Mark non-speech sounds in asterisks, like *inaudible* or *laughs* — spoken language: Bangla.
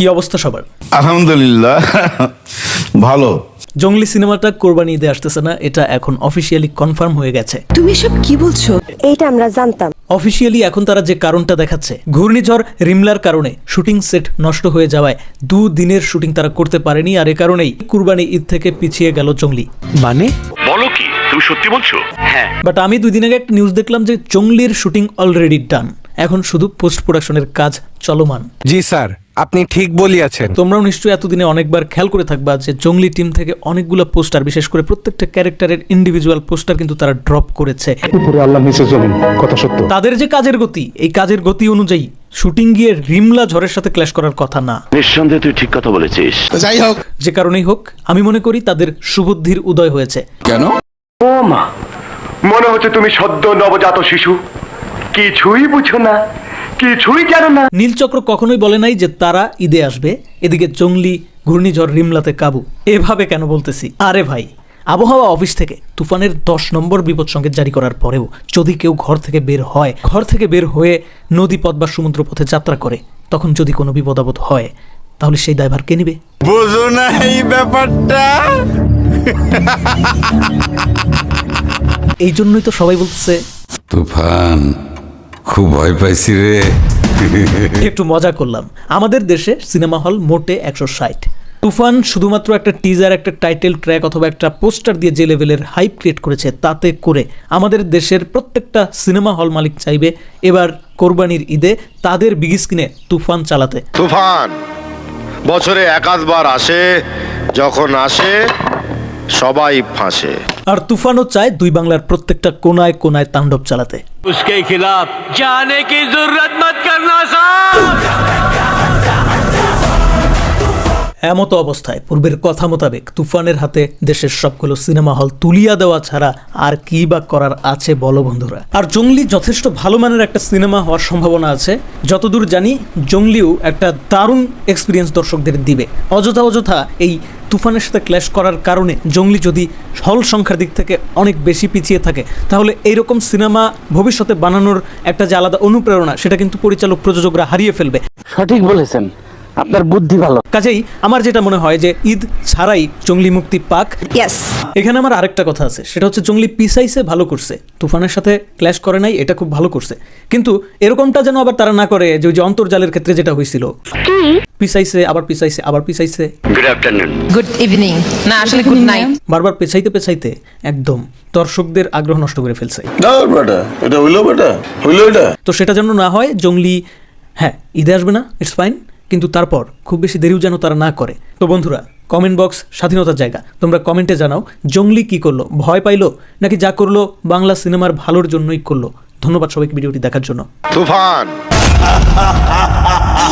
কি অবস্থা সবার? আলহামদুলিল্লাহ। ভালো। জঙ্গলি সিনেমাটা কোরবানি ঈদে আসতেছে না এটা এখন অফিসিয়ালি কনফার্ম হয়ে গেছে। তুমি সব কি বলছো? এইটা আমরা জানতাম। অফিসিয়ালি এখন তারা যে কারণটা দেখাচ্ছে ঘূর্ণিঝড় রিমলার কারণে শুটিং সেট নষ্ট হয়ে যাওয়ায় দু দিনের শুটিং তারা করতে পারেনি আর এ কারণেই কুরবানি ঈদ থেকে পিছিয়ে গেল জঙ্গলি। মানে? বলো কি তুমি সত্যি বলছো? হ্যাঁ। বাট আমি দুই দিন আগে একটা নিউজ দেখলাম যে জঙ্গলির শুটিং অলরেডি ডান এখন শুধু পোস্ট প্রোডাকশনের কাজ চলমান। জি স্যার। আপনি ঠিক বলিয়াছেন। তোমরাও নিশ্চয়ই এতদিনে অনেকবার খেয়াল করে থাকবা যে জঙ্গলি টিম থেকে অনেকগুলো পোস্টার বিশেষ করে প্রত্যেকটা ক্যারেক্টারের ইন্ডিভিজুয়াল পোস্টার কিন্তু তারা ড্রপ করেছে। আল্লাহ নিচে জমিন কথা সত্য। তাদের যে কাজের গতি এই কাজের গতি অনুযায়ী শুটিং গিয়ে রিমলা ঝড়ের সাথে ক্ল্যাশ করার কথা না। নিঃসন্দেহে তুই ঠিক কথা বলেছিস। যাই হোক। যে কারণেই হোক আমি মনে করি তাদের সুবুদ্ধির উদয় হয়েছে। কেন? ও মা মনে হচ্ছে তুমি সদ্য নবজাত শিশু। কিছুই বুঝো না কিছুই জানো না। নীলচক্র কখনোই বলে নাই যে তারা ঈদে আসবে। এদিকে জঙ্গলি ঘূর্ণিঝড় রিমলাতে কাবু। এভাবে কেন বলতেছি? আরে ভাই আবহাওয়া অফিস থেকে তুফানের দশ নম্বর বিপদ সংকেত জারি করার পরেও যদি কেউ ঘর থেকে বের হয় ঘর থেকে বের হয়ে নদী পথ বা সমুদ্র পথে যাত্রা করে তখন যদি কোনো বিপদ আপদ হয় তাহলে সেই দায়ভার কে নিবে? বুঝো না এই ব্যাপারটা। এই জন্যই তো সবাই বলতেছে তুফান। খুব ভয় পাইছি রে। একটু মজা করলাম। আমাদের দেশে সিনেমা হল মোটে একশো ষাট। তুফান শুধুমাত্র একটা টিজার একটা টাইটেল ট্র্যাক অথবা একটা পোস্টার দিয়ে যে লেভেলের হাইপ ক্রিয়েট করেছে তাতে করে আমাদের দেশের প্রত্যেকটা সিনেমা হল মালিক চাইবে এবার কোরবানির ঈদে তাদের বিগ স্ক্রিনে তুফান চালাতে। তুফান বছরে একাধবার আসে যখন আসে সবাই ফাঁসে। আর তুফানও চায় দুই বাংলার প্রত্যেকটা কোনায় কোনায় তাণ্ডব চালাতে उसके खिलाफ जाने की जरूरत मत करना साहब এমতো অবস্থায় পূর্বের কথা মোতাবেক তুফানের হাতে দেশের সবগুলো সিনেমা হল তুলিয়া দেওয়া ছাড়া আর কি বা করার আছে বলো বন্ধুরা আর জঙ্গলি যথেষ্ট ভালো মানের একটা সিনেমা হওয়ার সম্ভাবনা আছে যতদূর জানি জঙ্গলিও একটা দারুণ এক্সপিরিয়েন্স দর্শকদের দিবে অযথা অযথা এই তুফানের সাথে ক্ল্যাশ করার কারণে জঙ্গলি যদি হল সংখ্যার দিক থেকে অনেক বেশি পিছিয়ে থাকে, তাহলে এইরকম সিনেমা ভবিষ্যতে বানানোর একটা যে আলাদা অনুপ্রেরণা, সেটা কিন্তু পরিচালক, প্রযোজকরা হারিয়ে ফেলবে। সঠিক বলেছেন। আপনার বুদ্ধি ভালো। কাজেই আমার যেটা মনে হয় যে ঈদ ছাড়াই জঙ্গলি মুক্তি পাক। ইয়েস এখানে আমার আরেকটা কথা আছে সেটা হচ্ছে জঙ্গলি পিসাইসে ভালো করছে। তুফানের সাথে ক্ল্যাশ করে নাই এটা খুব ভালো করছে। কিন্তু এরকমটা যেন আবার তারা না করে যে ওই যে অন্তর্জালের ক্ষেত্রে যেটা হয়েছিল পিসাইছে আবার পিসাইছে আবার পিসাইছে গুড আফটারনুন গুড ইভিনিং না আসলে গুড নাইট বারবার পেছাইতে পেছাইতে একদম দর্শকদের আগ্রহ নষ্ট করে ফেলছে। এটা হইল বেটা হইল এটা। তো সেটা যেন না হয় জঙ্গলি হ্যাঁ ঈদে আসবে না ইটস ফাইন কিন্তু তারপর খুব বেশি দেরিও যেন তারা না করে। তো বন্ধুরা কমেন্ট বক্স স্বাধীনতার জায়গা। তোমরা কমেন্টে জানাও, জঙ্গলি কি করল? ভয় পাইলো? নাকি যা করল, বাংলা সিনেমার ভালোর জন্যই করল? ধন্যবাদ সবাইকে ভিডিওটি দেখার জন্য। তুফান! *laughs*